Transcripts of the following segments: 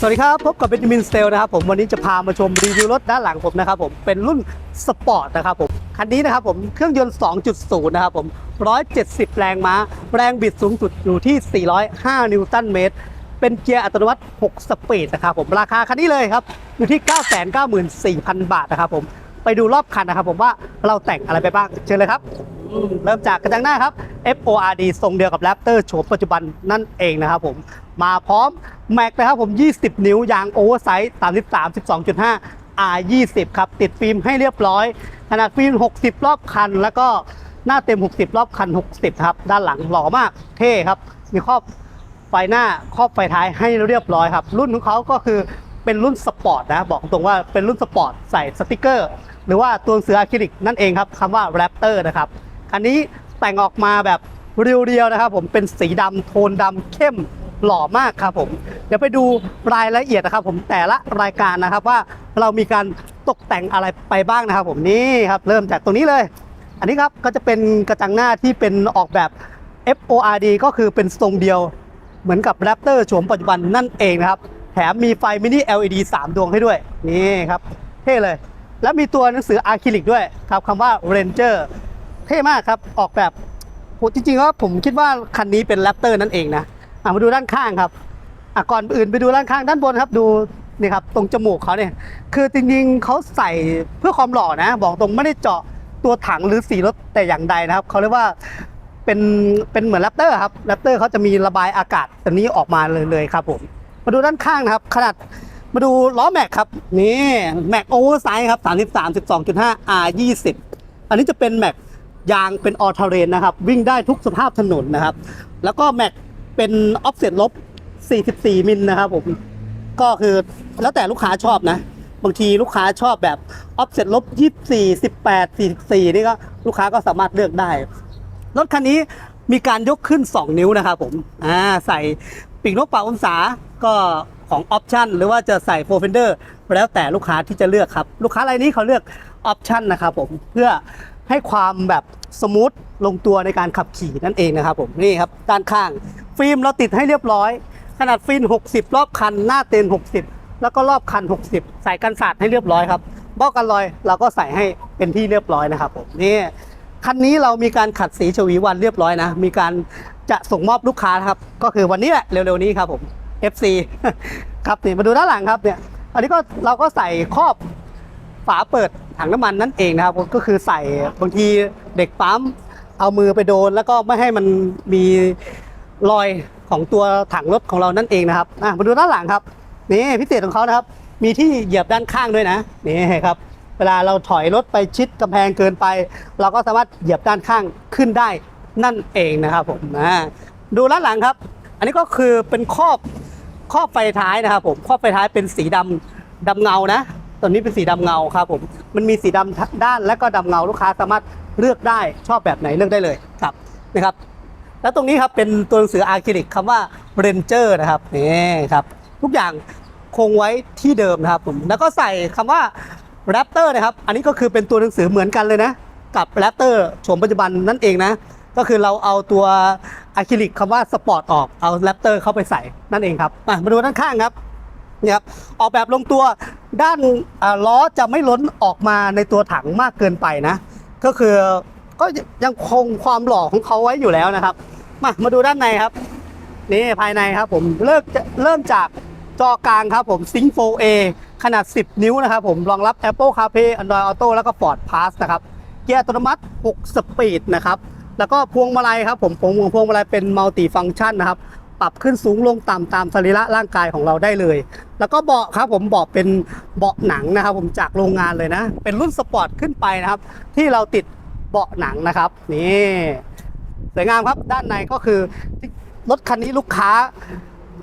สวัสดีครับ พบกับเบนจามินสเตลนะครับผมวันนี้จะพามาชมรีวิวรถด้านหลังผมนะครับผมเป็นรุ่นสปอร์ตนะครับผมคันนี้นะครับผมเครื่องยนต์ 2.0 นะครับผม 170 แรงม้า แรงบิดสูงสุดอยู่ที่ 405 นิวตันเมตร เป็นเกียร์อัตโนมัติ 6 สปีดนะครับผมราคาคันนี้เลยครับ อยู่ที่ 994,000 บาทนะครับผมไปดูรอบคันนะครับผมว่าเราแต่งอะไรไปบ้างเชิญเลยครับ เริ่มจากกระจังหน้าครับ FORD ทรงเดียวกับ Raptor โฉมปัจจุบันนั่นเองนะครับผม มาพร้อมแม็กนะครับผม 20 นิ้วยางโอเวอร์ไซส์33 12.5 R20 ครับ ติดฟิล์มให้เรียบร้อย ขนาดฟิล์ม 60 รอบคัน แล้วก็หน้าเต็ม 60 รอบคัน 60 ครับ ด้านหลังหล่อมากเท่ครับ มีครอบไฟหน้าครอบไฟท้ายให้เรียบร้อยครับ รุ่นของเขาก็คือเป็นรุ่นสปอร์ตนะ บอกตรงว่าเป็นรุ่นสปอร์ตใส่สติกเกอร์ หรือว่าตัวหนังสืออะคริลิกนั่นเองครับคำว่า Raptor นะครับ คันนี้แต่งออกมาแบบเรียวๆนะครับ ผมเป็นสีดำโทนดำเข้มหล่อมากครับผม เดี๋ยวไปดูรายละเอียดนะครับ ผมแต่ละรายการนะครับว่าเรามีการตกแต่งอะไรไปบ้างนะครับ ผมนี่ครับเริ่มจากตรงนี้เลย อันนี้ครับก็จะเป็นกระจังหน้าที่เป็นออกแบบ FORD ก็คือเป็นทรงเดียวเหมือนกับ Raptor โฉมปัจจุบันนั่นเองนะครับ แถมมีไฟมินิ LED 3 ดวงให้ด้วย นี่ครับ เท่เลย แล้วมีตัวหนังสืออะคริลิกด้วยครับคำว่า Ranger เท่มากครับ ออกแบบโหจริงๆแล้วผมคิดว่าคันนี้เป็น Raptor นั่นเองนะอะมาดูด้านข้างครับอะก่อนอื่นไปดูด้านข้างด้านบนครับดูนี่ครับตรงจมูกเขาเนี่ย คือจริงๆเขาใส่เพื่อความหล่อนะ บอกตรงไม่ได้เจาะตัวถังหรือสีรถแต่อย่างใดนะครับเขาเรียกว่าเป็นเป็นเหมือนแรปเตอร์ครับแรปเตอร์เขาจะมีระบายอากาศตัวนี้ออกมาเลยเลยครับผมมาดูด้านข้างนะครับ ขนาดมาดูล้อแม็กครับนี่แม็กโอเวอร์ไซส์ครับ 33 12.5 R 20อันนี้จะเป็นแม็ก ยางเป็นออทเรนนะครับ วิ่งได้ทุกสภาพถนนนะครับ แล้วก็แม็กเป็นออฟเซ็ตลบ 44 มิลนะครับผม ก็คือแล้วแต่ลูกค้าชอบนะ บางทีลูกค้าชอบแบบออฟเซ็ตลบ 24 18 44 นี่ก็ลูกค้าก็สามารถเลือกได้ รถคันนี้มีการยกขึ้น 2 นิ้วนะครับผมอ่าใส่ปีกนกเป่าองศาก็ของออปชันหรือว่าจะใส่โฟร์เฟนเดอร์แล้วแต่ลูกค้าที่จะเลือกครับ ลูกค้ารายนี้เขาเลือกออปชันนะครับผมเพื่อ ให้ความแบบสมูทลงตัวในการขับขี่นั่นเองนะครับผมนี่ครับด้านข้าง ฟิล์มเราติดให้เรียบร้อย ขนาดฟิล์ม60 รอบคัน หน้าเต็น60 แล้วก็รอบคัน 60 ใส่กันสาดให้เรียบร้อยครับเบ้ากันรอยเราก็ใส่ให้เป็นที่เรียบร้อยนะครับผมนี่คันนี้เรามีการขัดสีชวีวันเรียบร้อยนะ มีการจะส่งมอบลูกค้านะครับ ก็คือวันนี้แหละเร็วๆนี้ครับผม FC ครับนี่มาดูด้านหลังครับเนี่ย อันนี้ก็เราก็ใส่ครอบ ฝาเปิดถังน้ำมันนั่นเองนะครับก็คือใส่บางทีเด็กปั๊มเอามือไปโดน แล้วก็ไม่ให้มันมีรอยของตัวถังรถของเรานั่นเองนะครับมาดูด้านหลังครับนี่พิเศษของเขานะครับ มีที่เหยียบด้านข้างด้วยนะนี่ครับ เวลาเราถอยรถไปชิดกำแพงเกินไป เราก็สามารถเหยียบด้านข้างขึ้นได้นั่นเองนะครับผมอ่าดูด้านหลังครับ อันนี้ก็คือเป็นครอบครอบไฟท้ายนะครับผมครอบไฟท้ายเป็นสีดำดำเงานะ ตัวนี้เป็นสีดำเงาครับผมมันมีสีดำทั้งด้านและก็ดำเงาลูกค้าสามารถเลือกได้ชอบแบบไหนเลือกได้เลยครับนะครับ แล้วตรงนี้ครับเป็นตัวหนังสืออะคริลิกคำว่า Ranger นะครับนี่ครับ ทุกอย่างคงไว้ที่เดิมนะครับผมแล้วก็ใส่คำว่า Raptor นะครับ อันนี้ก็คือเป็นตัวหนังสือเหมือนกันเลยนะ กับ Raptor โฉมปัจจุบันนั่นเองนะ ก็คือเราเอาตัวอะคริลิกคำว่าสปอร์ตออกเอา Raptor เข้าไปใส่นั่นเองครับมาดูด้านข้างครับนี่ครับออกแบบลงตัว ด้านล้อจะไม่ล้นออกมาในตัวถังมากเกินไปนะ ก็คือก็ยังคงความหล่อของเขาไว้อยู่แล้วนะครับ มามาดูด้านในครับ นี่ภายในครับผมเริ่มจะเริ่มจากจอกลางครับผม Sync 4A ขนาด 10 นิ้วนะครับผมรองรับ Apple CarPlay Android Auto แล้วก็ Ford Pass นะครับ เกียร์อัตโนมัติ 6 สปีดนะครับ แล้วก็พวงมาลัยครับผมพวงพวงมาลัยเป็นมัลติฟัง c t ชันนะครับ ปรับขึ้นสูงลงต่ำตามสรีระร่างกายของเราได้เลย แล้วก็เบาะครับผมเบาะเป็นเบาะหนังนะครับ ผมจากโรงงานเลยนะ เป็นรุ่นสปอร์ตขึ้นไปนะครับ ที่เราติดเบาะหนังนะครับ นี่สวยงามครับด้านในก็คือรถคันนี้ลูกค้า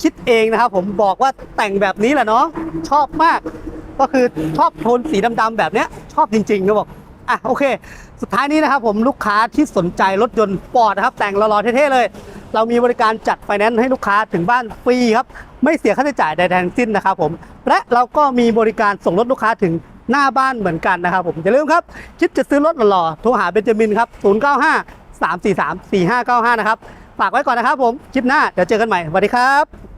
คิดเองนะครับ ผมบอกว่าแต่งแบบนี้แหละเนาะชอบมาก ก็คือชอบโทนสีดำๆแบบเนี้ย ชอบจริงๆก็บอกอะโอเค สุดท้ายนี้นะครับผมลูกค้าที่สนใจรถยนต์ฟอร์ดนะครับ แต่งหล่อๆเท่ๆเลย เรามีบริการจัดไฟแนนซ์ให้ลูกค้าถึงบ้านฟรีครับ ไม่เสียค่าใช้จ่ายใดๆทั้งสิ้นนะครับผม และเราก็มีบริการส่งรถลูกค้าถึงหน้าบ้านเหมือนกันนะครับผมอย่าลืมครับ คิดจะซื้อรถหล่อๆโทรหาเบนจามินครับ 095 343 4595 นะครับ ฝากไว้ก่อนนะครับผม คลิปหน้าเดี๋ยวเจอกันใหม่สวัสดีครับ